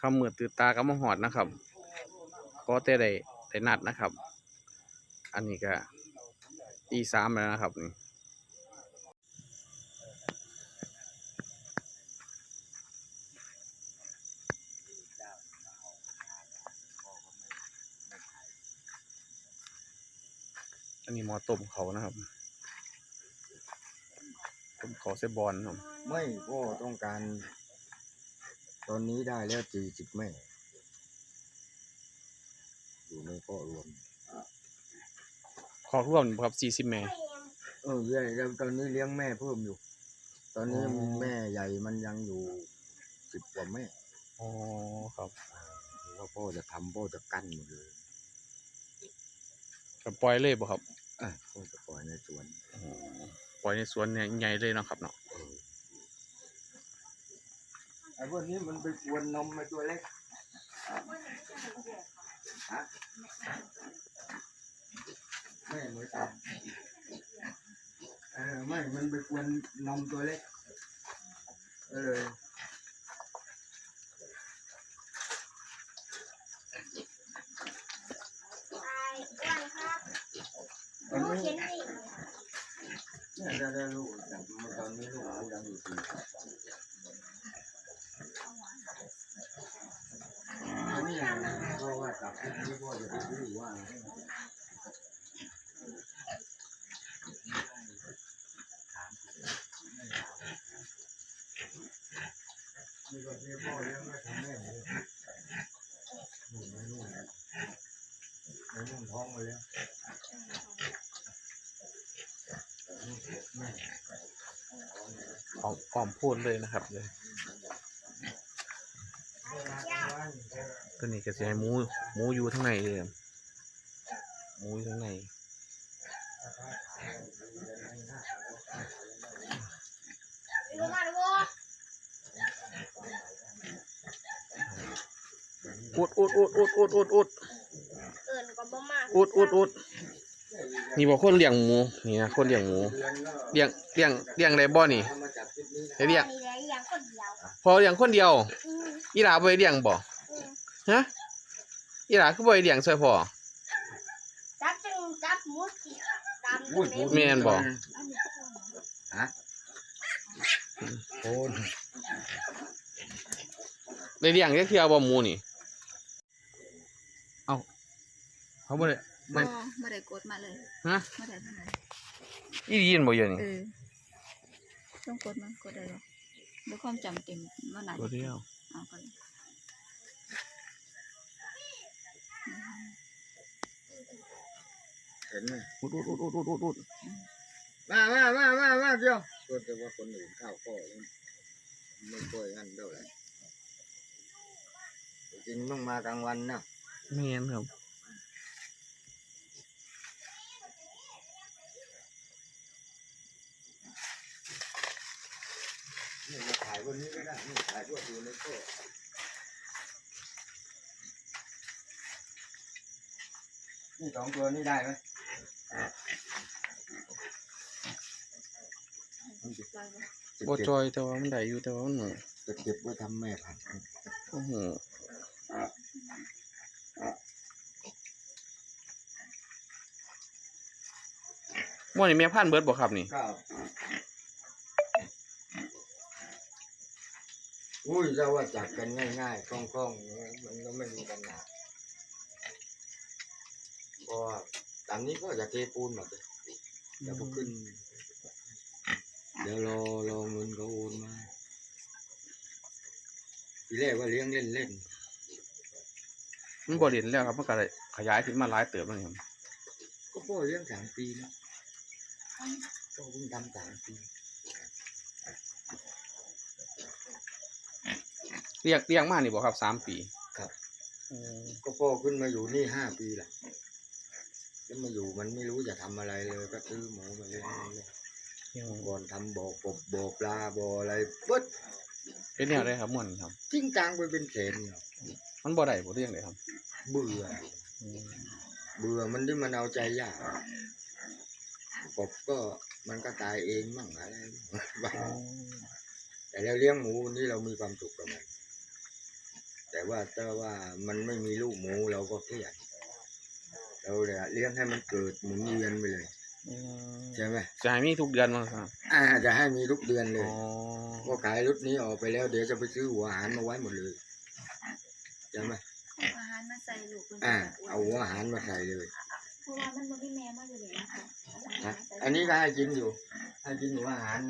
คำมือตื่นตากับมหอดนะครับก็แต่ได้ได้นัดนะครับ อันนี้ก็ตีสามแล้วนะครับนี่อันนี้มอต้มเขานะครับต้มเขาเซบอลครับไม่พ่อต้องการ ตอนนี้ได้แล้วสี่สิบแม่ อยู่ในพ่อรวม ขอร่วมครับสี่สิบแม่เออใหญ่แล้วตอนนี้เลี้ยงแม่เพิ่มอยู่ ตอนนี้อ๋อแม่ใหญ่มันยังอยู่สิบกว่าแม่อ๋อครับเพราะว่าพ่อจะทำพ่อจะกั้นหมดเลยก็ปล่อยเลยบ่ครับอะพ่อจะปล่อยในสวนอ๋อปล่อยในสวนเนี่ยใหญ่เลยเนาะครับเนาะ เออ ไอ้พวกนี้มันไปกวนนมมาตัวเล็กฮะแม่เหมือนกันเออไม่มันไปกวนนมตัวเล็กเออตอนนี้เนี่ยได้ได้ลูกแต่ตอนนี้ลูกเขายังอยู่ที่อันนี้ เพราะว่าตับที่พ่อจะไปดูว่านี่ก็เรียกพ่อเลี้ยงไม่ทำแม่เลยหนุ่มไม่นุ่มไม่นุ่มท้องมาแล้วหอมหอมพูดเลยนะครับเลย ตัวนี้ก็จะให้หมูหมูอยู่ข้างในเลยครับหมูอยู่ข้างในอุดอุดอุดอุดอุดอุดอุดเกินกว่าบ่มากอุดอุดอุดนี่บอกคนเลี้ยงหมูนี่นะคนเลี้ยงหมูเลี้ยงเลี้ยงเลี้ยงได้บ่นี่ให้เลี้ยงมีอะไรอย่างคนเดียวพอเลี้ยงคนเดียวอืมอีหลาบ่ไปเลี้ยงบ่อืม ฮะอีหลาคือบ่ไปเลี้ยงช่วยพ่อ จับจึงจับมุดสิตามอุ้ยเม็ดแม่นบ่ ฮะโอนได้เลี้ยงจักเที่ยวบ่หมูนี่ เอ้าเขาบ่ได้บ่ไม่ ไม่ได้กดมาเลยฮะไม่ได้ถ่ายอีดีนบ่เยอะนี่เออต้องกดมันกดได้หรอด้วยความจำเต็มว่าไหนตัวเดียวเอากันเลย เห็นไหมอุดอุดอุดอุดอุดอุดอุดมามามามามาเดียวก็แต่ว่าคนอื่นข้าวก็ไม่ค่อยงั้นเท่าไหร่จริงต้องมากลางวันนะแม่นครับนี่มาถ่ายวันนี้ก็ได้นี่ถ่ายด้วยดูในโต๊ะนี่สองตัวนี่ได้ไหม บ่จอยแต่ว่ามันได้อยู่แต่ว่ามันหนูจะเก็บไว้ทำแม่พันธุ์โอ้โหม่วนนี่แม่พันธุ์เบิดบ่ครับนี่ครับอุ้ยจะว่าจับกันง่ายๆคล่องๆมันก็ไม่มีปัญหาเพราะว่าตามนี้ก็จะเทปูนหมดเลยแต่พอขึ้น เดี๋ยวรอรอเงินเขาโอนมาทีแรกว่าเลี้ยงเล่นเล่นมันบ่เล่นแล้วครับมันก็ได้ขยายขึ้นมาหลายเติบแล้วนี่ครับๆก็พ่อเลี้ยงสามปีนะก็เพิ่งทำสามปีเลี้ยงเลี้ยงมานี่บ่ครับสามปีครับอืมก็พ่อขึ้นมาอยู่นี่ห้าปีแหละแล้วมาอยู่มันไม่รู้จะทำอะไรเลย ก็ซื้อหมูมาเลี้ยงเลย เลี้ยงก่อนทำบ่อกบบ่อปลาบ่ออะไรปึ๊ดเป็นแนวได้ครับม่วนนี่ครับ จริงจังไปเป็นแสนมันบ่ได้บ่เลี้ยงเลยครับเบื่อ อืมเบื่อมันที่มันเอาใจยากกบก็มันก็ตายเองมั่งอะไรบ้างอ๋อแต่เราเลี้ยงหมูนี่เรามีความสุขกับมันแต่แต่ว่าถ้าว่ามันไม่มีลูกหมูเราก็เครียดเราเนี่ยเลี้ยงให้มันเกิดหมุนเวียนไปเลยอืม ใช่ไหมจะให้มีทุกเดือนมั้งครับอ่า จะให้มีทุกเดือนเลอ๋ยอก็ขายรถนี้ออกไปแล้ว เดี๋ยวจะไปซื้อหัวอาหารมาไว้หมดเลยใช่ไหมเอาอาหารมาใส่ลูกเพิ่นอ่าจะเอาหัวอาหารมาใส่เลยเพราะว่ามันบ่มีแม่มาอยู่เลยนะคะนะอันนี้ก็ให้กินอยู่ ให้กินหัวอาหาร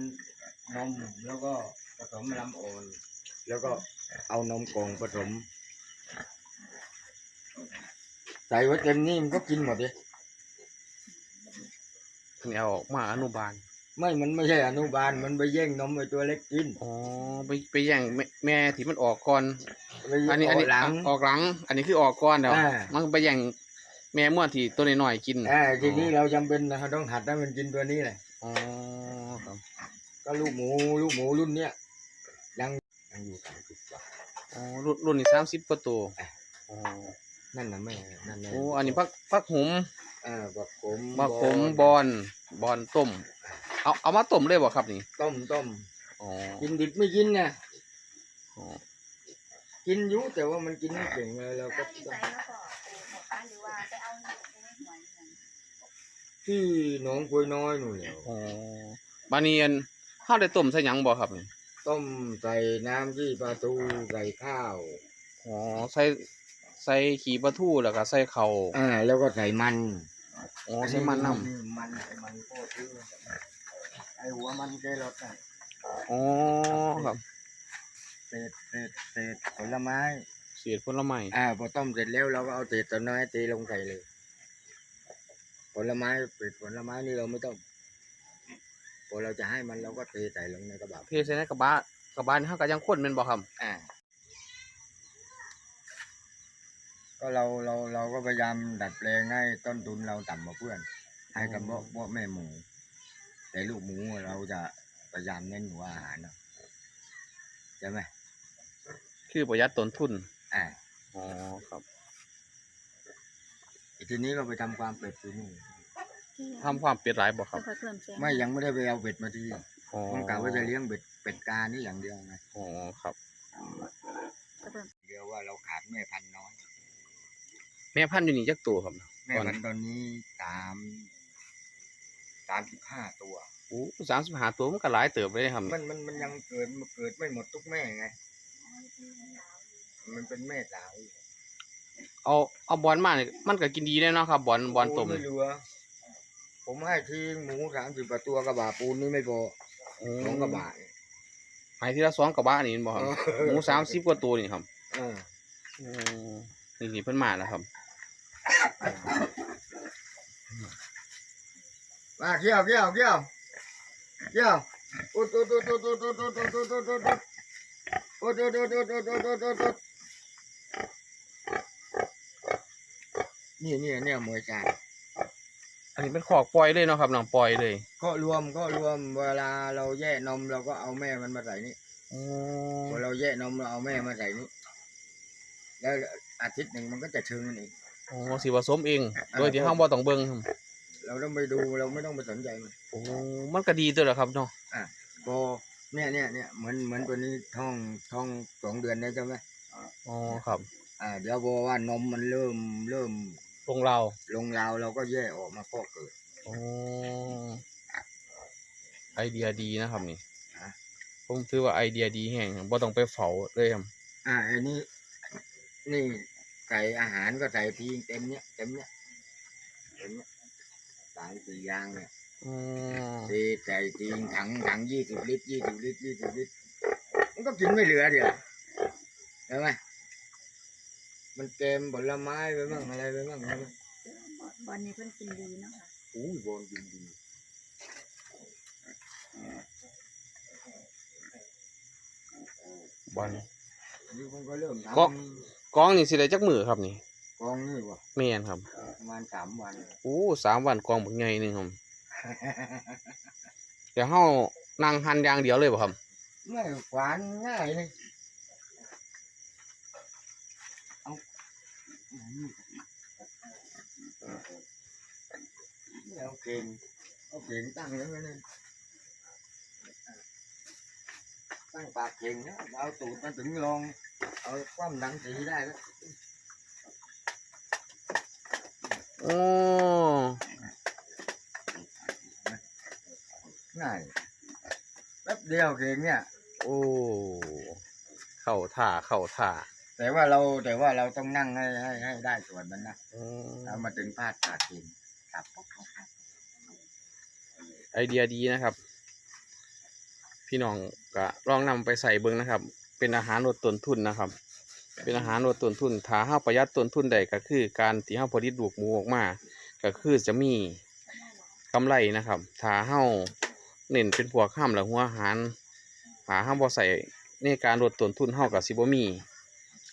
นมแล้วก็ผสมลำอ่อนแล้วก็เอานมกล่องผสมใส่ไว้เต็มนี่มันก็กินหมดเลย นี่เอาออกมาอนุบาล ไม่มันไม่ใช่อนุบาลมันไปแย่งนมไอ้ตัวเล็กกินอ๋อไปไปแย่งแม่แม่ที่มันออกก่อน ไปอันนี้อันนี้เาหลัง ออกหลัง อันนี้คือออกก่อนเดี๋ยวอ่ามันไปแย่งแม่ม่วนที่ตัวน้อยๆกินอ่าทีนี้เราจำเป็นนะต้องหัดให้มันกินตัวนี้แหละอ๋อครับก็ลูกหมูลูกหมูรุ่นเนี้ยยังยังอยู่สามสิบกว่า อ๋อรุ่นรุ่นนี้สามสิบกว่าตัวอ๋อนั่นนะแม่นั่นนะโอ้อันนี้พักพักหุม อ่าบักขมบักผมบอลบอลต้ม เอาเอามาต้มเลยบ่ครับนี่ต้มต้มอ๋อกินดิบไม่กินนะอ๋อกินอยู่แต่ว่ามันกินไม่เก่งเลยเราก็เอาที่ใส่แล้วก็เอาหมดหรือว่าไปเอาหนูไปในหัวนี่นั่นที่หนองควยน้อยนู่นแหละอ๋อบาเนียนข้าวได้ต้มใส่หยังบ่ครับนี่ต้มใส่น้ำที่ปลาทูใส่ข้าวอ๋อใส่ใส่ขี้ปลาทูแล้วก็ใส่ข้าวอ่าแล้วก็ใส่มัน อ๋อใส่มันน้มันไอ้มันโคตรซื้อไอหัวมันแกรสน่ะำอ๋อครับเศษเศษเศษผลไม้เศษผลไม้อ่าพอต้มเสร็จแล้วเราก็เอาเศษตัวน้อยตีลงใส่เลย ผลไม้เศษผลไม้นี่เราไม่ต้องพอเราจะให้มันเราก็เทใส่ลงในกระบะเทใส่ในกระบะกระบะนี่เฮาก็ยังคนแม่นบ่ครับอ่า ก็เราเราเราก็พยายามดัดแปลงให้ต้นทุนเราต่ำกว่าเพื่อน ให้กับพวกพวกแม่หมู แต่ลูกหมูเราจะพยายามเน้นหัวอาหารเนาะใช่ไหมคือประหยัดต้นทุนอ่าอ๋อครับทีนี้ก็ไปทำความเป็ดที่นี่ทำความเป็ดหลายบ่คแล้รัวบก็เพิ่มแสงไม่ยังไม่ได้ไปเอาเป็ดมาที่อ๋อต้องกะว่าจะเลี้ยงเป็ดเป็ดกานี่อย่างเดียวไงอ๋อครับก็เพิ่ม เดียวว่าเราขาดแม่พันธุ์น้อยแม่พันธุ์อยู่นี่จักตัวครับแม่พันธุ์ตอนนี้สามสามสิบห้าตัวโอ้35ตัวมันก็หลายเติบเลยครับมันมันมันยังเกิดมันเกิดไม่หมดทุกแม่ไง มันเป็นแม่สาวอยู่เอาเอาบอลมานี่มันก็กินดีแน่เนาะครับบอลบอลต้มโไม่เหลือผมให้ทิ้งหมูสามสิบกว่าตัวกระบะปูนนี่ไม่พอสองกระบะเนี่ยหายทีละสองกระบะนี่เห็นบ่ครับเออหมู30กว่าตัวนี่ครับเออโอ้นี่นี่เพิ่นมาแล้วครับ มาเกี่ยวเกี่ยวเกี่ยวเกี่ยวโอ้โตโตโตโตโตโตโตโตโตโตโตโอ้โตโตโตโตโตโตโตโตนี่นี่เนี่ยมวยจานอันนี้เป็นขอกปล่อยเลยเนาะครับน้องปล่อยเลยก็รวมก็รวมเวลาเราแย่นมเราก็เอาแม่มันมาใส่นี่พอเราแย่นมเราเอาแม่มาใส่นี่แล้วอาทิตย์หนึ่งมันก็จะเชิงมันเอง โอ้สิผสมเอง โดยที่เฮาบ่ต้องเบิ่งครับเราต้องไปดูเราไม่ต้องไปสนใจมันโอ้มันก็ดีตัวแหละครับเนาะพอเนี่ยเนี่ยเนี่ยเหมือนเหมือนตัวนี้ท้องท้องสองเดือนได้ใช่ไหมอ๋อครับ อ่า เดี๋ยวพอว่านมมันเริ่มเริ่มตรงเราลงราวเราก็แย่ออกมาก็เกิดโอ้ไอเดียดีนะครับนี่ฮะผมถือว่าไอเดียดีแฮงบ่ต้องไปเฝ้าเลยครับอ่าอันนี้นี่ ใส่อาหารก็ใส่ทีเต็มเนี้ยเต็มเนี้ยเต็มเนี้ยสามสี่อย่างเนี่ยอ๋อทีใส่ทีถังถังยี่สิบลิตรยี่สิบลิตรยี่สิบลิตรมันก็กินไม่เหลือเดียวใช่ไหมมันเกมผลไม้ไปบ้างอะไรไปบ้างใช่ไหมบอลนี้เพิ่นกินดีเนาะค่ะอู้ยบอลกินดีบอล นี่ผมก็เริ่มทก็กองนี่สิได้จักมือครับนี่ำกองนี่วะแม่นครับประมาณสามวัน โอ้สามวันกองบักใหญ่หนึงครับเดี๋ยวเฮานั่งหั่นอย่างเดียวเลยบ่ครับ ไม่ขวานง่ายเลยเอาไม่เอาเก่งเอาเก่งตั้งแล้วนะ ตั้งปากเก่งนะเอาตูดมาถึงลองเอาความดังสีได้แล้วโอ้ง่ายแป๊บเดียวเก่งเนี่ย โอ้ เข่าท่าเข่าท่าแต่ว่าเราแต่ว่าเราต้องนั่งให้ให้ให้ได้ส่วนมันนะอืมเรามาถึงพาดปากเก่งครับไอเดียดีนะครับ พี่น้องก็ลองนำไปใส่เบิ้งนะครับ เป็นอาหารลดต้นทุนนะครับ เป็นอาหารลดต้นทุนถ้าเฮาประหยัดต้นทุนได้ก็คือ การที่เฮาผลิตลูกหมูออกมาก็คือจะมีกำไรนะครับถ้าเฮาเน้นเป็นพวกข้ามและหัวอาหารหาเฮาบ่ใส่ในการลดต้นทุนเฮาก็สิบมี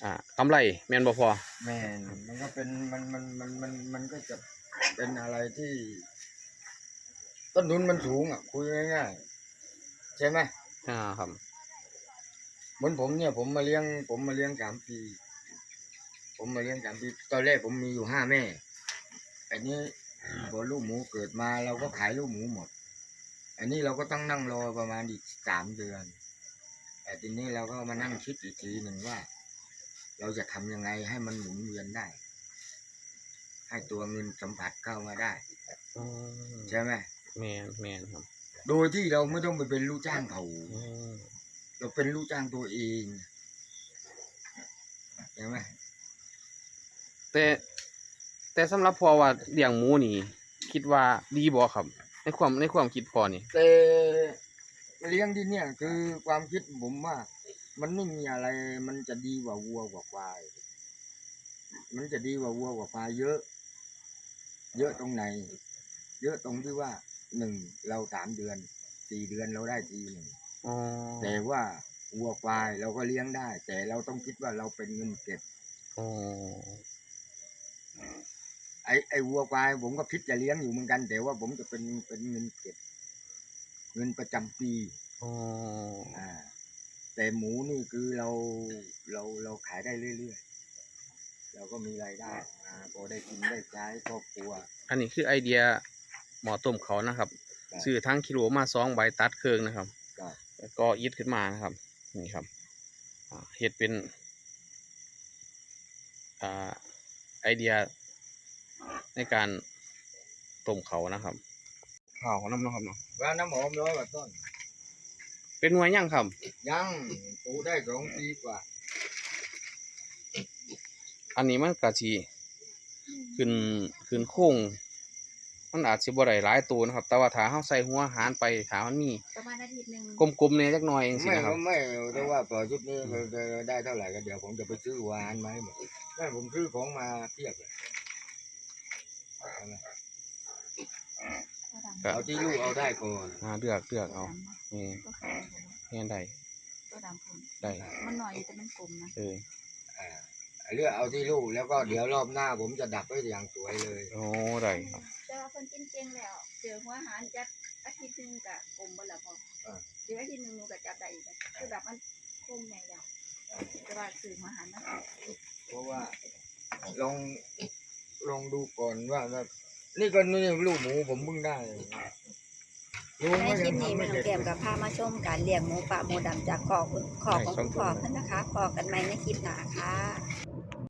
อ่ากำไรแมนบ่พอแมนมันก็เป็นมันมันมันมันมันก็จะเป็นอะไรที่ ต้นทุนมันสูงอะคุยง่ายๆ ใช่ไหมอ่าครับเหมือนผมเนี่ย ผมมาเลี้ยง ผมมาเลี้ยงสามปี ผมมาเลี้ยงสามปี ตอนแรกผมมีอยู่ห้าแม่ อันนี้พอลูกหมูเกิดมาเราก็ขายลูกหมูหมด อันนี้เราก็ต้องนั่งรอประมาณอีกสามเดือน แต่ทีนี้เราก็มานั่งคิดอีกทีหนึ่งว่า เราจะทำยังไงให้มันหมุนเวียนได้ ให้ตัวเงินสัมผัสเข้ามาได้อืมใช่ไหมแม่นแม่นครับ โดยที่เราไม่ต้องไปเป็นลูกจ้างเขาอืมเราเป็นลูกจ้างตัวเองใช่ไหมแต่ แต่สำหรับพอว่าเลี้ยงหมูนี่ คิดว่าดีบ่ครับ ในความในความคิดพอนี่ แต่เลี้ยงที่เนี่ยคือความคิดผมว่า มันไม่มีอะไร มันจะดีกว่าวัวกว่าควาย มันจะดีกว่าวัวกว่าควายเยอะ เยอะตรงไหน เยอะตรงที่ว่า หนึ่งเราสามเดือนสี่เดือนเราได้ทีหนึ่งอ๋อแต่ว่าวัวควายเราก็เลี้ยงได้ แต่เราต้องคิดว่าเราเป็นเงินเก็บ อ๋อไอ้ไอ้วัวควายผมก็คิดจะเลี้ยงอยู่เหมือนกัน แต่ว่าผมจะเป็นเป็นเงินเก็บ เงินประจำปีอ๋ออ่า แต่หมูนี่คือเราเราเราขายได้เรื่อยๆเราก็มีรายได้มาพอได้กินได้ใช้ครอบครัว อันนี้คือไอเดีย หมอต้มเขานะครับครับซื้อทั้งกิโลมาสองใบตัดเครื่องนะครับก็แล้วก็ยึดขึ้นมานะครับ นี่ครับอ่าเฮ็ดเป็นอ่าไอเดียในการต้มเขานะครับข้าวของน้ำเนาะครับเนาะว่าน้ำหอมร้อยกว่าต้น เป็นหน่วยยังครับ ยังปลูกได้สองปีกว่าอันนี้มันกะชีขึ้นขึ้นโค้ง มันอาจสิบ่ได้หลายตัวนะครับ แต่ว่าถ้าเฮาใส่หัวอาหารไปถ้ามันมีประมาณอาทิตย์หนึงกลมๆเนี่ยจักหน่อยเองสิไม่นะครับ ไม่แต่ว่าพอชุดนี้เราจะได้เท่าไหร่ก็เดี๋ยวผมจะไปซื้อหวานมาให้หมดแม่ผมซื้อของมาเทียบเลยเอาไหมครับ เอาที่ลูกเอาได้ก่อนอ่าเลือกเลือกเอานี่ก็ขายแม่นได้ตัวดำผมได้ มันหน่อยแต่มันกลมนะเอออ่าเลือกเอาที่ลูกแล้วก็เดี๋ยวรอบหน้าผมจะดับไว้อย่างสวยเลย โอ้ได้ครับ แต่ว่าคน กินเก่งแล้ว เจอหัวอาหารจักอาทิตย์หนึงกับกลมบ่ละพอเดี๋ยวอาทิตย์หนึงหนูก็จับได้อีกนะคือแบบมันคงใหญ่แล้วแต่ว่าซื้อหัวอาหารมาใส่เพราะว่าลองลองดูก่อนว่าว่านี่ก็นี่ลูกหมูผมเพิ่งได้ลูกในไม่คลิยัปงนี้ทำแม่ไม่น้อเสร็งจแก้มกับพามาชมการเลี้ยงหมูป่าหมูดำจากขอคุณขอของคุณพ่อเพิ่นนะคะพอกันไหมในคลิปหน้าค่ะ